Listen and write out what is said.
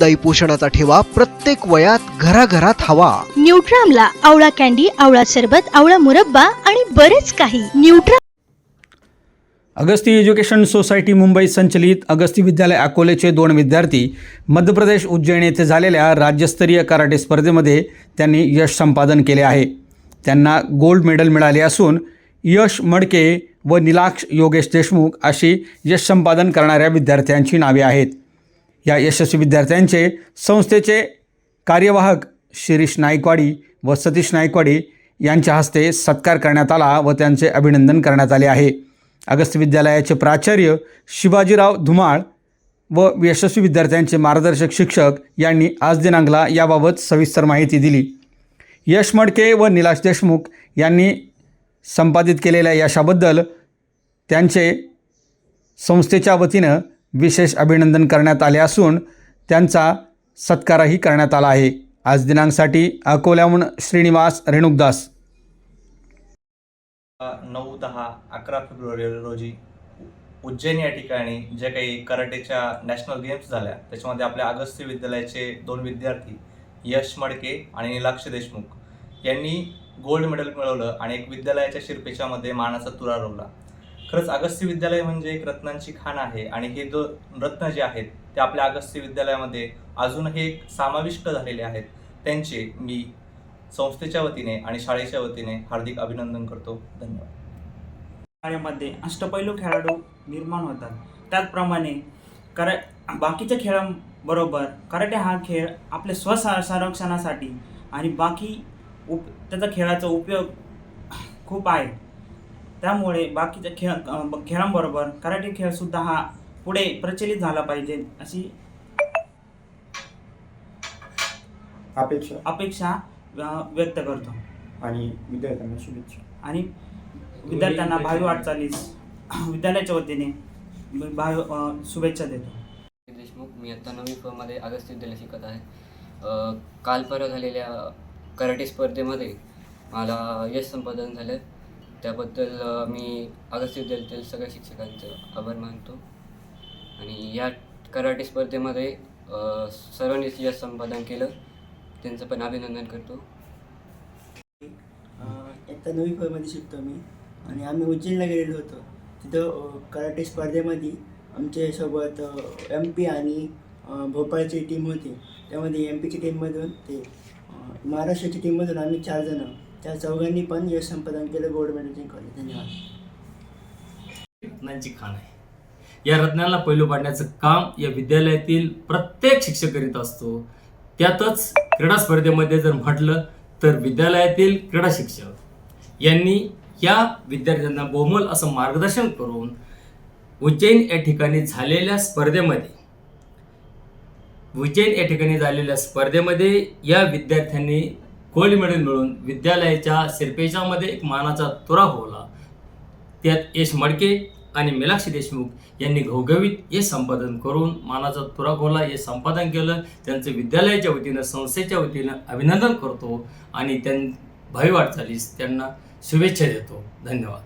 दाई पोषणाचा ठेवा प्रत्येक वयात घराघरात हवा. न्यूट्रामला आवळा कॅन्डी आवळा सरबत आवळा मुरब्बा आणि बरेच काही. न्यूट्रा अगस्ती एज्युकेशन सोसायटी मुंबई संचलित अगस्ती विद्यालय अकोलेचे दोन विद्यार्थी मध्य प्रदेश उज्जैन येथे झालेल्या राज्यस्तरीय कराटे स्पर्धेमध्ये त्यांनी यश संपादन केले आहे. त्यांना गोल्ड मेडल मिळाले असून यश मडके व निलाक्ष योगेश देशमुख अशी यश संपादन करणाऱ्या विद्यार्थ्यांची नावे आहेत. या यशस्वी विद्यार्थ्यांचे संस्थेचे कार्यवाहक शिरीष नाईकवाडी व सतीश नाईकवाडी यांच्या हस्ते सत्कार करण्यात आला व त्यांचे अभिनंदन करण्यात आले आहे. अगस्त विद्यालयाचे प्राचार्य शिवाजीराव धुमाळ व यशस्वी विद्यार्थ्यांचे मार्गदर्शक शिक्षक यांनी आज दिनांकला याबाबत सविस्तर माहिती दिली. यश मडके व निलाश देशमुख यांनी संपादित केलेल्या यशाबद्दल त्यांचे संस्थेच्या वतीनं विशेष अभिनंदन करण्यात आले असून त्यांचा सत्कारही करण्यात आला आहे. आज दिनांकसाठी अकोल्याहून श्रीनिवास रेणुकदास. नऊ दहा अकरा फेब्रुवारी रोजी उज्जैन या ठिकाणी जे काही कराटेच्या नॅशनल गेम्स झाल्या त्याच्यामध्ये आपल्या अगस्त्य विद्यालयाचे दोन विद्यार्थी यश मडके आणि निलाक्ष देशमुख यांनी गोल्ड मेडल मिळवलं आणि एक विद्यालयाच्या शिरपेच्यामध्ये मानाचा तुरा रोवला. खरंच अगस्त्य विद्यालय म्हणजे एक रत्नांची खाण आहे आणि हे जो रत्न जे आहेत ते आपल्या अगस्त्य विद्यालयामध्ये अजूनही एक समाविष्ट झालेले आहेत. त्यांचे मी संस्थेच्या वतीने आणि शाळेच्या वतीने हार्दिक अभिनंदन करतो. धन्यवाद. कार्यामध्ये अष्टपैलू खेळाडू निर्माण होतात. त्याचप्रमाणे करा बाकीच्या खेळांबरोबर कराटे हा खेळ आपल्या स्वसा संरक्षणासाठी आणि बाकी उप त्याचा खेळाचा उपयोग खूप आहे. त्यामुळे बाकीच्या खेळ खेळांबरोबर कराटे खेळसुद्धा हा पुढे प्रचलित झाला पाहिजे अशी अपेक्षा. अपेक्षा व्यक्त करतो. आणि विद्यार्थ्यांना शुभेच्छा. आणि विद्यार्थ्यांना भावी वाटचालीस विद्यालयाच्या वतीने भावी शुभेच्छा देतो. देशमुख मी आत्ता नववी फमध्ये अगस्त विद्यालय शिकत आहे. अ, काल परवा झालेल्या कराटे स्पर्धेमध्ये मला यश संपादन झालं. त्याबद्दल मी अगस्त विद्यालयातील सगळ्या शिक्षकांचं आभार मानतो. आणि या कराटे स्पर्धेमध्ये सर्वांनी सर्वांनीच यश संपादन केलं. त्यांचं पण अभिनंदन करतो. इयत्ता नवी फळमध्ये शिकतो मी. आणि आम्ही उज्जैनला गेलेलो होतो. तिथं कराटे स्पर्धेमध्ये आमच्यासोबत एम पी आणि भोपाळची टीम होती. त्यामध्ये एम पीची टीममधून ते महाराष्ट्राची टीममधून आम्ही चार जणं त्या चौघांनी पण यश संपादन केलं गोल्ड मेडल जिंकवले धन्यवाद. रत्नांची खाण आहे. या रत्नाला पैलू पाडण्याचं काम या विद्यालयातील प्रत्येक शिक्षक करीत असतो. त्यातच क्रीडा स्पर्धेमध्ये जर म्हटलं तर विद्यालयातील क्रीडा शिक्षक यांनी या विद्यार्थ्यांना बहुमोल असं मार्गदर्शन करून उज्जैन या ठिकाणी झालेल्या स्पर्धेमध्ये उज्जैन या ठिकाणी झालेल्या स्पर्धेमध्ये या विद्यार्थ्यांनी गोल्ड मेडल मिळून विद्यालयाच्या शिरपेशामध्ये एक मानाचा तुरा होला त्यात यश मडके आणि मिलाक्षी देशमुख यांनी घवघवीत हे संपादन करून मानाचा तुरा खोला हे संपादन केलं. त्यांचं विद्यालयाच्या वतीनं संस्थेच्या वतीनं अभिनंदन करतो आणि त्यां भावी वाटचालीस त्यांना शुभेच्छा देतो. धन्यवाद.